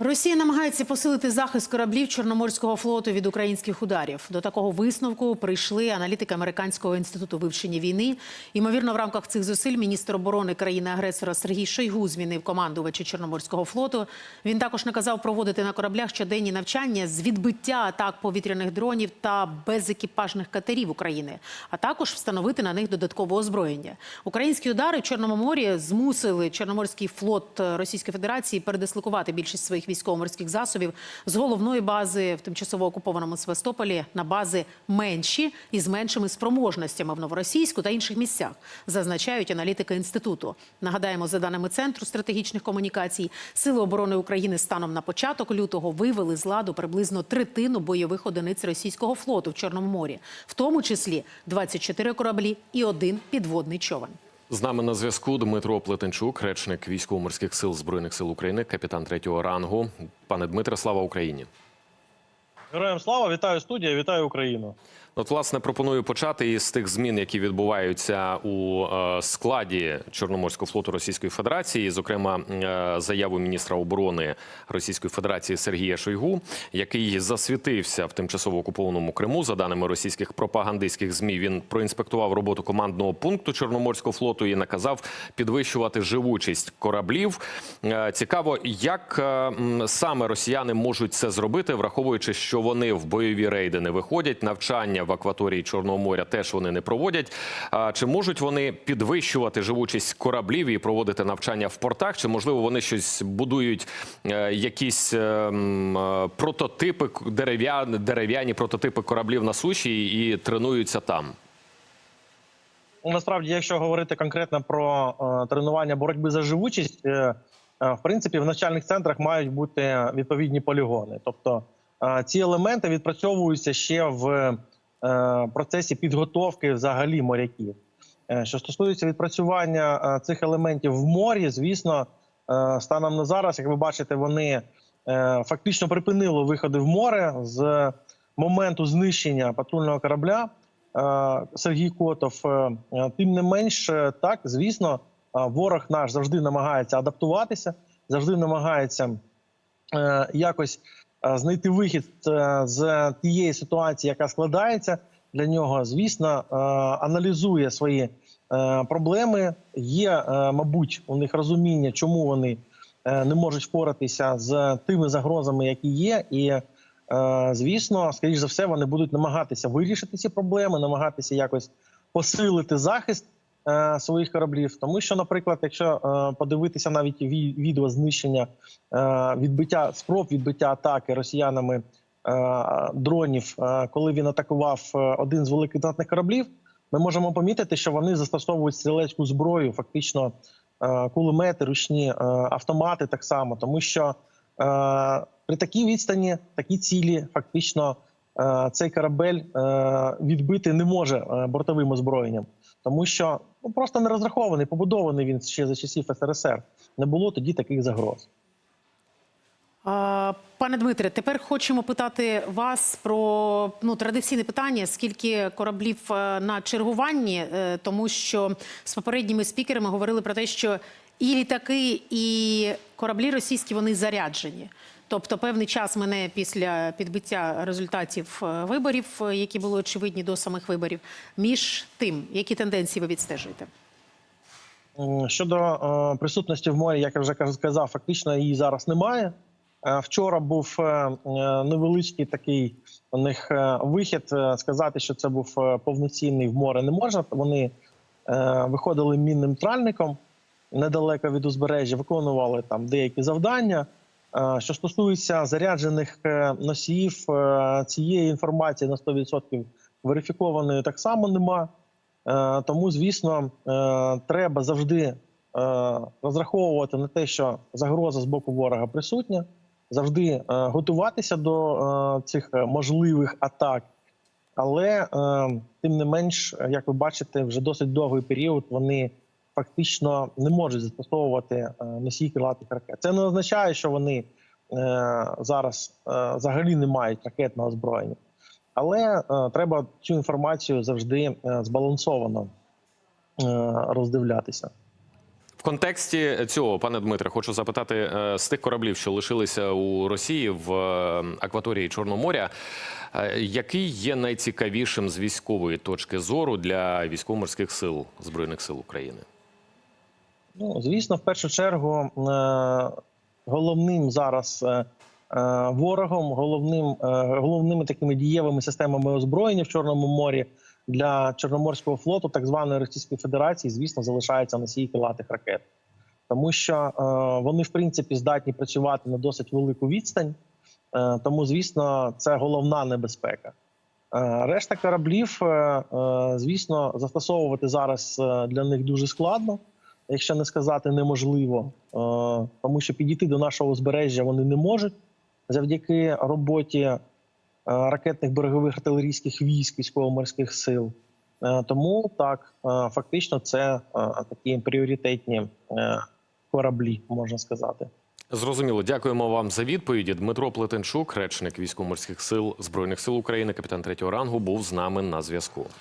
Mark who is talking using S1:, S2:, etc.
S1: Росія намагається посилити захист кораблів Чорноморського флоту від українських ударів. До такого висновку прийшли аналітики Американського інституту вивчення війни. Ймовірно, в рамках цих зусиль міністр оборони країни-агресора Сергій Шойгу змінив командувача Чорноморського флоту. Він також наказав проводити на кораблях щоденні навчання з відбиття атак повітряних дронів та безекіпажних катерів України, а також встановити на них додаткове озброєння. Українські удари в Чорному морі змусили Чорноморський флот Російської Федерації передислокувати більшість своїх військово-морських засобів з головної бази в тимчасово окупованому Севастополі на бази менші і з меншими спроможностями в Новоросійську та інших місцях, зазначають аналітики інституту. Нагадаємо, за даними центру стратегічних комунікацій, сили оборони України станом на початок лютого вивели з ладу приблизно третину бойових одиниць російського флоту в Чорному морі, в тому числі 24 кораблі і один підводний човен.
S2: З нами на зв'язку Дмитро Плетенчук, речник військово-морських сил збройних сил України, капітан третього рангу. Пане Дмитре, слава Україні.
S3: Героям слава, вітаю студія, вітаю Україну.
S2: От, власне, пропоную почати із тих змін, які відбуваються у е, складі Чорноморського флоту Російської Федерації, зокрема, е, заяву міністра оборони Російської Федерації Сергія Шойгу, який засвітився в тимчасово окупованому Криму. За даними російських пропагандистських змі, він проінспектував роботу командного пункту Чорноморського флоту і наказав підвищувати живучість кораблів. Е, Цікаво, як саме росіяни можуть це зробити, враховуючи, що вони в бойові рейди не виходять, навчання в акваторії Чорного моря теж вони не проводять. Чи можуть вони підвищувати живучість кораблів і проводити навчання в портах? Чи можливо вони щось будують, е, якісь е, е, прототипи дерев'яні дерев'яні прототипи кораблів на суші і тренуються там?
S3: Ну, Насправді, якщо говорити конкретно про е, тренування боротьби за живучість, е, е, в принципі, в навчальних центрах мають бути відповідні полігони. Тобто е, ці елементи відпрацьовуються ще в процесі підготовки взагалі моряків. Е, що стосується відпрацювання е, цих елементів в морі, звісно, е, станом на зараз, як ви бачите, вони е, фактично припинили виходи в море з моменту знищення патрульного корабля. Е, Сергій Котов. Е, е, Тим не менш, е, так звісно, е, ворог наш завжди намагається адаптуватися, завжди намагається е, якось е, знайти вихід е, з тієї ситуації, яка складається для нього. Звісно, е, аналізує свої е, проблеми. Є, е, мабуть, у них розуміння, чому вони е, не можуть впоратися з тими загрозами, які є, і Е, Звісно, скоріш за все, вони будуть намагатися вирішити ці проблеми, намагатися якось посилити захист е, своїх кораблів. Тому що, наприклад, якщо е, подивитися навіть ві- відео знищення е, відбиття спроб відбиття атаки росіянами дронів, коли він атакував один з великих датних кораблів, ми можемо помітити, що вони застосовують стрілецьку зброю, фактично кулемети, ручні автомати, так само, тому що. При такій відстані, такі цілі, фактично, цей корабель відбити не може бортовим озброєнням, тому що ну просто не розрахований, побудований він ще за часів СРСР. Не було тоді таких загроз.
S1: Пане Дмитре, тепер хочемо питати вас про ну традиційне питання: скільки кораблів е, на чергуванні, Е, тому що з попередніми спікерами говорили про те, що і літаки, і кораблі російські вони заряджені. Тобто певний час мене після підбиття результатів е, виборів, е, які були очевидні до самих виборів. Між тим, які тенденції ви відстежуєте?
S3: Щодо е, присутності в морі, як я вже каз- сказав, фактично її зараз немає. Вчора був невеличкий такий у них вихід. Сказати, що це був повноцінний в море не можна. Вони виходили мінним тральником недалеко від узбережжя, виконували там деякі завдання. Е, Що стосується заряджених е, носіїв, е, цієї інформації на 100% верифікованої так само нема. Тому, звісно, треба завжди розраховувати на те, що загроза з боку ворога присутня, завжди готуватися до цих можливих атак. Але тим не менш, як ви бачите, вже досить довгий період вони фактично не можуть застосовувати е, носії крилатих ракет. Це не означає, що вони е, зараз е, взагалі не мають ракетного озброєння. Але треба цю інформацію завжди збалансовано роздивлятися.
S2: В контексті цього, пане Дмитре, хочу запитати з тих кораблів, що лишилися у Росії в акваторії Чорного моря, який є найцікавішим з військової точки зору для військово-морських сил збройних сил України?
S3: Ну, звісно, в першу чергу е, головним зараз е, е, ворогом, головним, головними такими дієвими системами озброєння в Чорному морі для Чорноморського флоту, так званої Російської Федерації, звісно, залишаються носії крилатих ракет, тому що вони, в принципі, здатні працювати на досить велику відстань. Тому, звісно, це головна небезпека. Решта кораблів, звісно, застосовувати зараз для них дуже складно якщо не сказати неможливо, е, тому що підійти до нашого узбережжя вони не можуть завдяки роботі е, ракетних берегових артилерійських військ військово-морських сил. Е, Тому так, фактично, це такі пріоритетні кораблі, можна сказати.
S2: Зрозуміло, дякуємо вам за відповіді. Дмитро Плетенчук, речник військово-морських сил збройних сил України, капітан третього рангу, був з нами на зв'язку.